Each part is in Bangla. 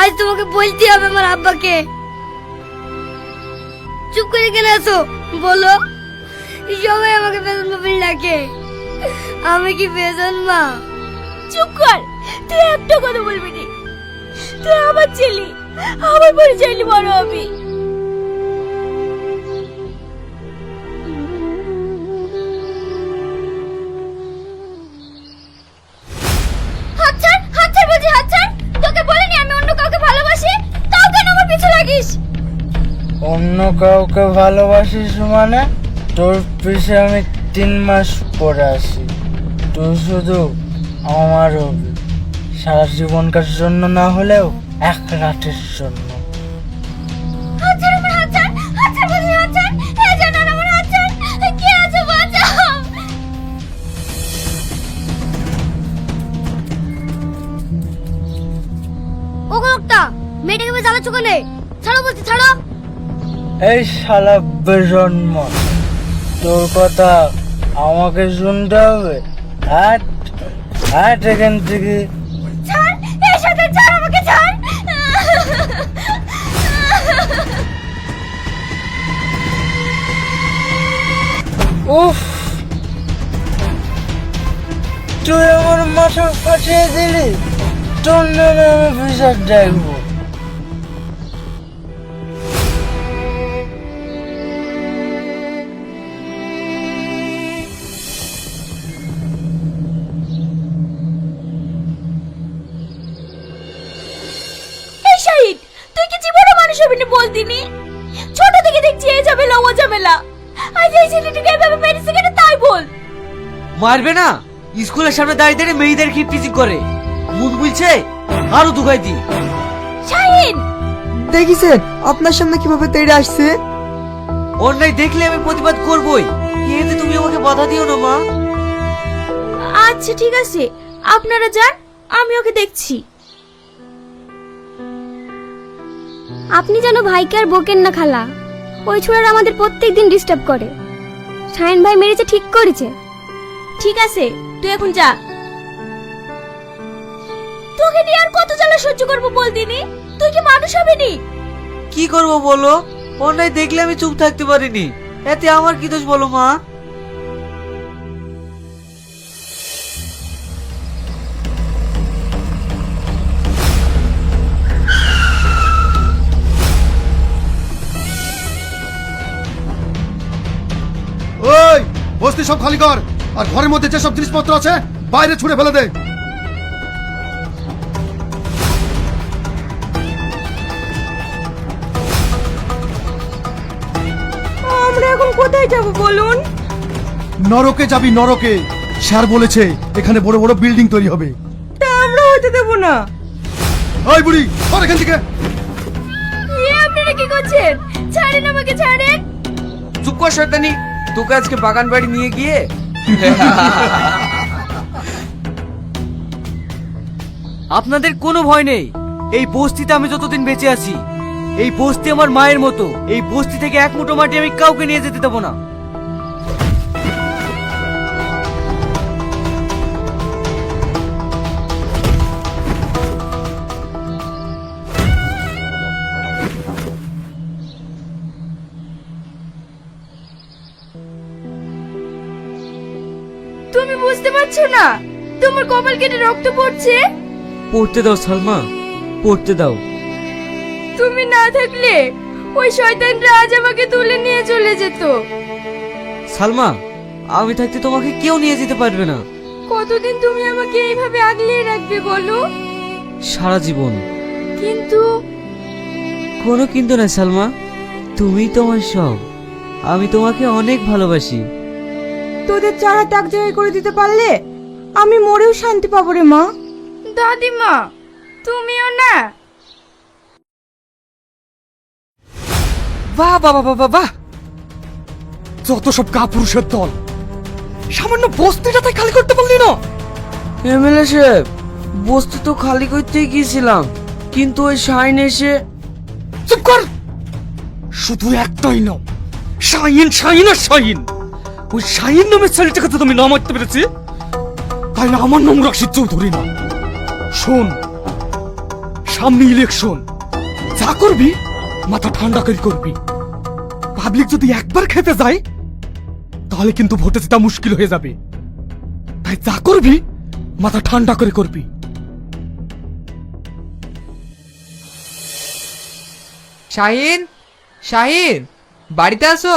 আজ তোমাকে বলতে হবে আমার আব্বাকে। চুপ করে কেন আছো? বলো। সবাই আমাকে বেতন বাবিল ডাকে। আমি কি বেতন মা? চুপ কর, তুই একটা কথা বলবি তুই আমার ছেলে, আমার পরে চাইলে বড় হবি অন্য কাউকে ভালোবাসিস মানে? তোর পিছে আমি তিন মাস পরে আসি তুই শুধু আমার হবি সারা জীবনকার জন্য না হলেও এক রাতের জন্য। মেয়েটাকে ছাড়ো বলছি, ছাড়ো। এই শালা বেজন্ম তোর কথা আমাকে শুনতে হবে। হাট এখান থেকে। উফ তুই আমার মাথা ফাটিয়ে দিলি তোর নামে আমি বিচার দেখব। ছেলেটিকে এভাবে মেরেছে কেন তাই বল। মারবে না। স্কুলের সামনে দাঁড়িয়ে দাঁড়িয়ে মেয়েদের কি টিচিং করে? মুখ বুঝছে আরও দুগাই দি। শাহিন! দেখেছেন আপনার সামনে কীভাবে তেড়ে আসছে? অন্যায় দেখলে আমি প্রতিবাদ করবই। এতে তুমি আমাকে বাধা দিও না মা। আচ্ছা ঠিক আছে। আপনারা যান আমি ওকে দেখছি। আপনি যেন ভাইকে আর বকেন না খালা। ওই ছোড়ারা আমাদের প্রত্যেক দিন ডিস্টার্ব করে। শাহিন ভাই মেরেছে ঠিক করেছে। ঠিক আছে তুই এখন যা। তোকে নিয়ে আর কত জ্বালা সহ্য করব বল দিনি? তুই কি মানুষ হবে নি কি করব বলো? অন্যায় দেখলে আমি চুপ থাকতে পারিনি। এতে আমার কি দোষ বলো মা? বস্তি সব খালি কর। আর ঘরের মধ্যে যেসব জিনিসপত্র আছে বাইরে ছুঁড়ে ফেলে দে। আমরা এখন কোথায় যাব বলুন? নরকে যাবি নরকে। স্যার বলেছে এখানে বড় বড় বিল্ডিং তৈরি হবে। তা আমরা হতে দেব না। ওই বুড়ি সর এখান থেকে। এ আপনারা কি করছেন? ছাড়েন আমাকে ছাড়েন। চুপ কর শয়তানি তোকে আজকে বাগান বাড়ি নিয়ে গিয়ে আপনাদের কোনো ভয় নেই। এই বস্তিতে আমি যতদিন বেঁচে আছি, এই বস্তি আমার মায়ের মতো, এই বস্তি থেকে এক মুঠো মাটি আমি কাউকে নিয়ে যেতে দেবো না। বুঝতে পারছ না? তোমার কপাল কেটে রক্ত পড়ছে? পড়তে দাও সালমা। পড়তে দাও। তুমি না থাকলে ওই শয়তানরা আজ আমাকে তুলে নিয়ে চলে যেত। সালমা আমি থাকতে তোমাকে কেউ নিয়ে যেতে পারবে না। কতদিন তুমি আমাকে এইভাবে আগলিয়ে রাখবে বলো? সারা জীবন। কিন্তু কোনো কিন্তু না সালমা। তুমি তোমার সব। আমি তোমাকে অনেক ভালোবাসি। তোদের চারা তাক জায়গায় করে দিতে পারলে আমি মরেও শান্তি পাবো রে মা। দাদিমা তুমিও না। বাহ বাবা বাবা বাহ বাহ যত সব কাপুরুষের দল সামান্য বস্তিটা তাই খালি করতে পারলি না। এমএলএ সাহেব বস্তু তো খালি করতে গিয়েছিলাম কিন্তু ওই শাইন এসে চুপ কর! শুধু একটাই নাম শাহিন শাহিন আর শাহিন ওই শাহিন নামের ছেলেটাকে তো তুমি নাম মারতে পেরেছি? তাহলে আমার নাম রাশিদ চৌধুরী না? শোন সামনে ইলেকশন যা করবি মাথা ঠান্ডা করে করবি। পাবলিক যদি একবার খেতে যায় তাহলে কিন্তু ভোটে জেতা মুশকিল হয়ে যাবে। তাই যা করবি মাথা ঠান্ডা করে করবি। শাহিন শাহিন বাড়িতে আসো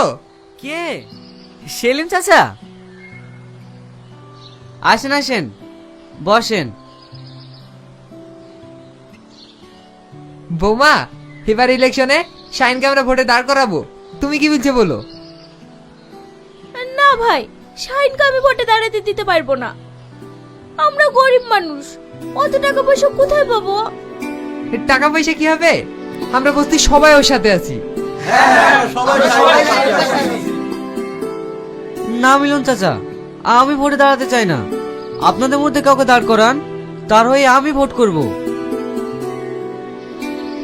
কে? সেলিম চাচা? আসেন আসেন বসেন। বৌমা এবার ইলেকশনে শাহিনকে আমরা ভোটে দাঁড় করাবো। তুমি কি বলছো বলো? না ভাই শাহিনকে আমি ভোটে দাঁড়াতে দিতে পারব না। আমরা গরিব মানুষ অত টাকা পয়সা কোথায় পাবো? টাকা পয়সা কি হবে? আমরা বস্তি সবাই ওর সাথে আছি। না মিলন চাচা আমি ভোটে দাঁড়াতে চাই না। আপনাদের মধ্যে কাউকে দাঁড় করান তার হয়ে আমি ভোট করব।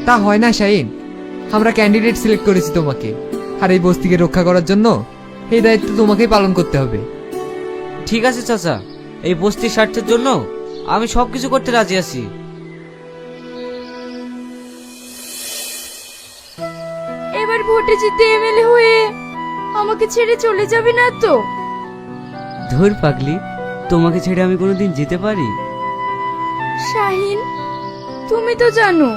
তা হয় না শাহিন। আমরা ক্যান্ডিডেট সিলেক্ট করেছি তোমাকে। আর এই বস্তিকে রক্ষা করার জন্য এই দায়িত্ব তোমাকেই পালন করতে হবে। ঠিক আছে চাচা এই বস্তির স্বার্থের জন্য আমি সব কিছু করতে রাজি আছি। এবার ভোটে জিতে এমএলএ হয়ে আমাকে ছেড়ে চলে যাবে না তো? ধুর পাগলি তোমাকে ছেড়ে আমি কোনোদিন যেতে পারি? শাহিন তুমি তো জানো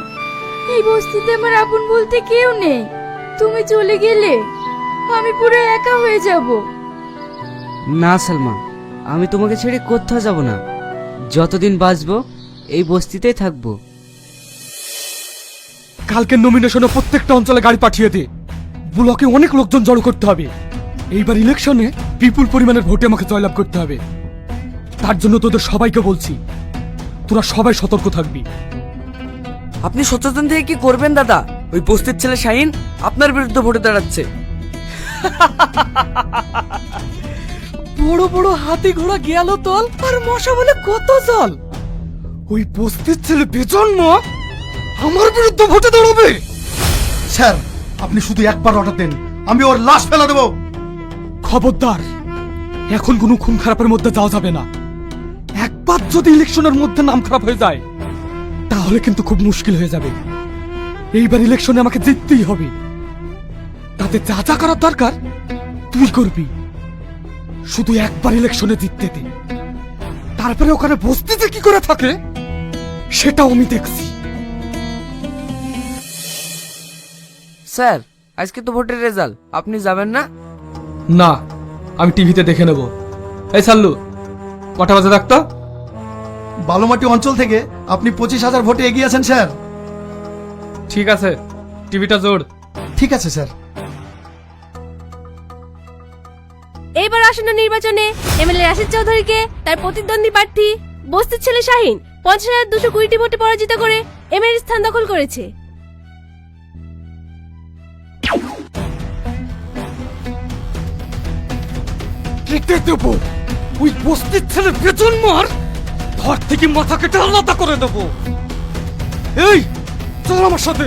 এই বস্তিতে আমার আপন বলতে কেউ নেই। তুমি চলে গেলে আমি পুরো একা হয়ে যাব। না সালমা আমি তোমাকে ছেড়ে কোথাও যাব না। যতদিন বাঁচবো এই বস্তিতেই থাকব। কালকের নমিনেশনে প্রত্যেকটা অঞ্চলে গাড়ি পাঠিয়ে দে। ব্লকে অনেক লোকজন জড়ো করতে হবে। এইবার ইলেকশনে বিপুল পরিমাণের ভোটে আমাকে জয়লাভ করতে হবে। তার জন্য তোদের সবাইকে বলছি তোরা সবাই সতর্ক থাকবি। আপনি সচেতন থেকে কি করবেন দাদা? ওই বস্তির ছেলে শাহিন আপনার বিরুদ্ধে ভোটে দাঁড়াচ্ছে। বড় বড় হাতি ঘোড়া গেল তল আর মশা বলে কত জল। ওই বস্তির ছেলে বেজন্ম আমার বিরুদ্ধে ভোটে দাঁড়াবে। স্যার আপনি শুধু একবার অর্ডার দেন। আমি ওর লাশ ফেলা দেবো। খবরদার, এখন কোনো খুন খারাপের মধ্যে যাওয়া যাবে না। একবার যদি ইলেকশনের মধ্যে নাম খারাপ হয়ে যায়, তাহলে কিন্তু খুব মুশকিল হয়ে যাবে। এইবার ইলেকশনে আমাকে জিততেই হবে। তাতে যা যা করার দরকার, তুই করবি। শুধু একবার ইলেকশনে জিততে তারপরে ওখানে বসতে যে কি করে থাকে, সেটাও আমি দেখছি। স্যার আজকে তো ভোটের রেজাল্ট। আপনি যাবেন না? না আমি টিভিতে দেখে নেব। এই সাল্লু কটা বাজে ডাক্তা বালুমাটি অঞ্চল থেকে আপনি পঁচিশ হাজার ভোটে এগিয়ে আছেন স্যার। ঠিক আছে টিভিটা জোর। ঠিক আছে স্যার। এইবার আসন্ন নির্বাচনে এমএলএ রাশিদ চৌধুরীকে তার প্রতিদ্বন্দ্বী প্রার্থী বস্তির ছেলে শাহিন পঞ্চাশ হাজার দুশো কুড়িটি ভোটে পরাজিত করে এমএলএ স্থান দখল করেছে। কেটে দেব। ওই বস্তির ছেলে বেতন মার ধর থেকে মাথা কেটে আলাদা করে দেব। এই, চল আমার সাথে।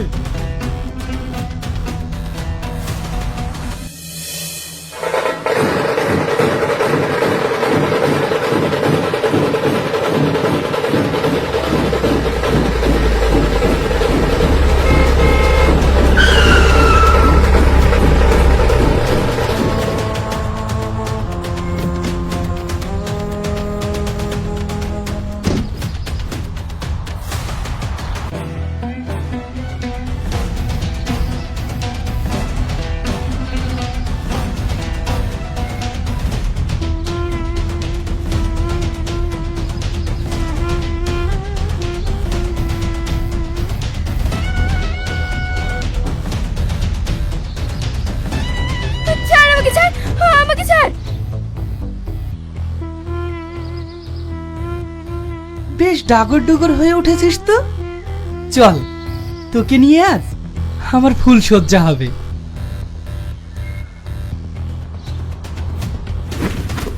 বেশ ডাগর ডুগর হয়ে উঠেছিস তো। চল তোকে নিয়ে আজ আমার ফুল সজ্জা হবে।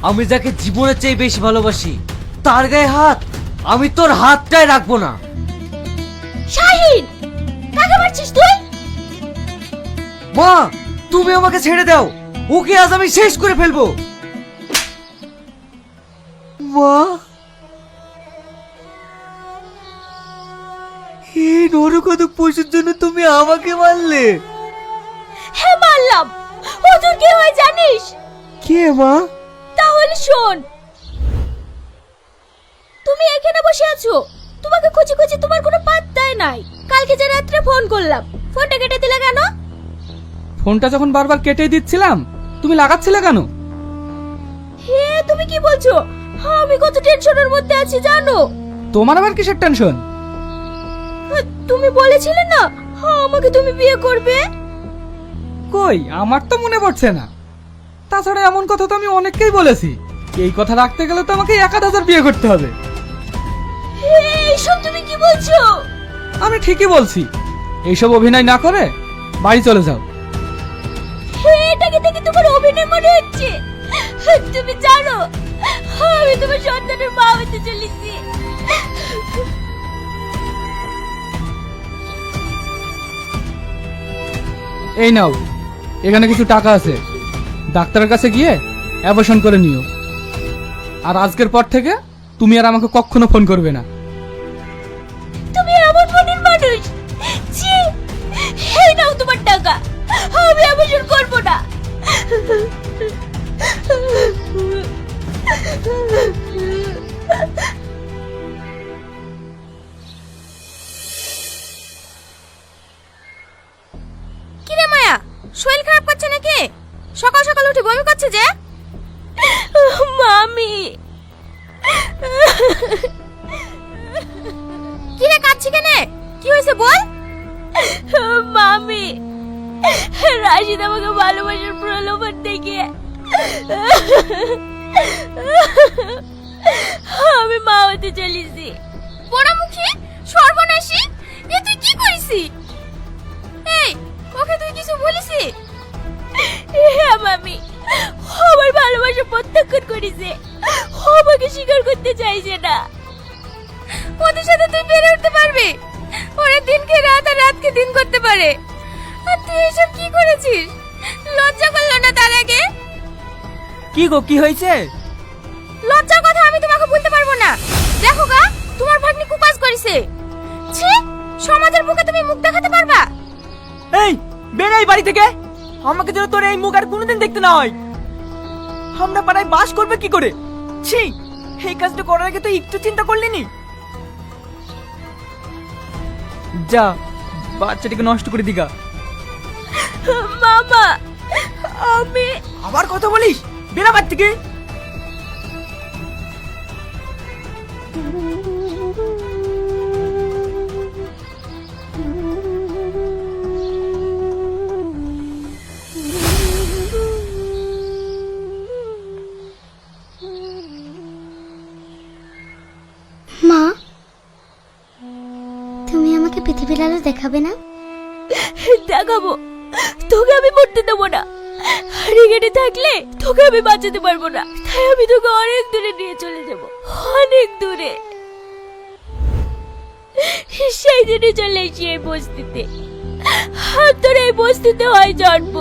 আমি যাকে জীবনের চেয়ে বেশি ভালোবাসি তার গায়ে হাত আমি তোর হাতটাই রাখব না। শাহিন কাকে মারছিস তুই? মা তুমি আমাকে ছেড়ে দাও। ওকে আজ আমি শেষ করে ফেলব। মা এই নরকদক পশুর জন্য তুমি আমাকে মারলে। হ্যাঁ মারলাম। ও তোর কে হয় জানিস? কে মা? তাহলে শোন। তুমি এখানে বসে আছো। তোমাকে খুঁজে খুঁজে তোমার কোনো পাত্তাই নাই। কালকে যে রাত্রে ফোন করলাম। ফোনটা কেটে দিলে কেন? ফোনটা যখন বারবার কেটে দিচ্ছিলাম তুমি লাগাচ্ছিলে কেন? হে তুমি কি বলছো? আমি কত টেনশনের মধ্যে আছি জানো? তোমার আবার কিসের টেনশন? তুমি বলেছিলে না? আমাকে তুমি বিয়ে করবে। কই আমার তো মনে পড়ছে না। তাছাড়া এমন কথা তো আমি অনেককেই বলেছি। এই কথা রাখতে গেলে তো আমাকে এক আধ হাজার বিয়ে করতে হবে। এইসব তুমি কি বলছো? আমি ঠিকই বলছি। এইসব অভিনয় না করে বাড়ি চলে যাও। এটাকে দেখে তোমার অভিনয় মনে হচ্ছে। তুমি জানো আমি তোমার সন্তানের মা হতে চলেছি। এই নাও, এখানে কিছু টাকা আছে। ডাক্তারের কাছে গিয়ে অ্যাবর্শন করে নিও। আর আজকের পর থেকে তুমি আর আমাকে কখনো ফোন করবে না। রাশিদ আমাকে ভালোবাসার প্রলোভন দেখিয়ে আমি মা হতে চলেছি। পোড়ামুখী সর্বনাশী এ তুই কি করিসি এই ওকে তুই কিছু বলিসি হ্যাঁ মামি আমার ভালোবাসা প্রত্যাখ্যান করেছে। আমাকে স্বীকার করতে চাইছে না। ওদের সাথে তুই উঠতে পারবি। ওরা দিনকে রাত আর রাতকে দিন করতে পারে। এসব কি করেছিস? লজ্জা করল না তার আগে? কি গো কি হয়েছে? লজ্জার কথা আমি তোমাকে বলতে পারব না। দেখো গা তোমার ভাগ্নি কুকাজ করেছে। ছি সমাজের বুকে তুমি মুখ দেখাতে পারবা? এই বেরাই বাড়ি থেকে। আমাকে যেন তোর এই মুখ আর কোনোদিন দেখতে না হয়। আমরা পাড়ায় বাস করবে কি করে? ছি এই কাজটা করার আগে তো একটু চিন্তা করলি নি? যা বাচ্চাটিকে নষ্ট করে দিগা। মামা আমি আবার কথা বলিস? বেরা বাড়ি থেকে। মা তুমি আমাকে পৃথিবীর আলো দেখাবে না? দেখাবো। তোকে আমি মরতে দেবো না। আর এখানে থাকলে তোকে আমি বাঁচাতে পারব না। তাই আমি তোকে অনেক দূরে নিয়ে চলে যাব। অনেক দূরে। সেই দিনে চলে এসি এই বস্তিতে। আর তোর এই বস্তিতে হয় জন্ম।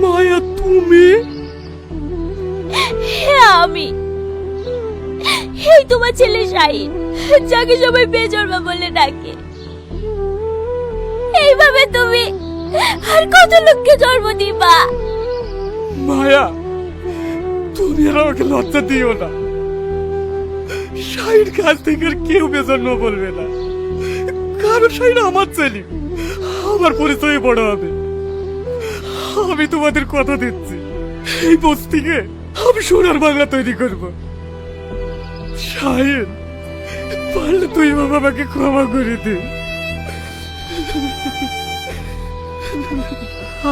মায়া তুমি? হ্যাঁ আমি। এই তোমার ছেলে শাহিন যাকে সবাই বেজন্মা বলে ডাকে। এইভাবে তুমি আর কত লোককে জন্ম দিবা? মায়া, তুমি আর আমাকে লজ্জা দিও না। শাহির কাছ থেকে কেউ বেজন্ম বলবে না। কারণ শাহির আমার ছেলে। আমার পরিচয় বড় হবে। আমি তোমাদের কথা দিচ্ছি। এই বস্তিকে আমি সোনার বাংলা তৈরি করব। শাহিন পারলে তুই বাবা আমাকে ক্ষমা করে দে।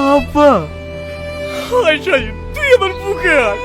আব্বা হায় তুই আমার বুকে আয়।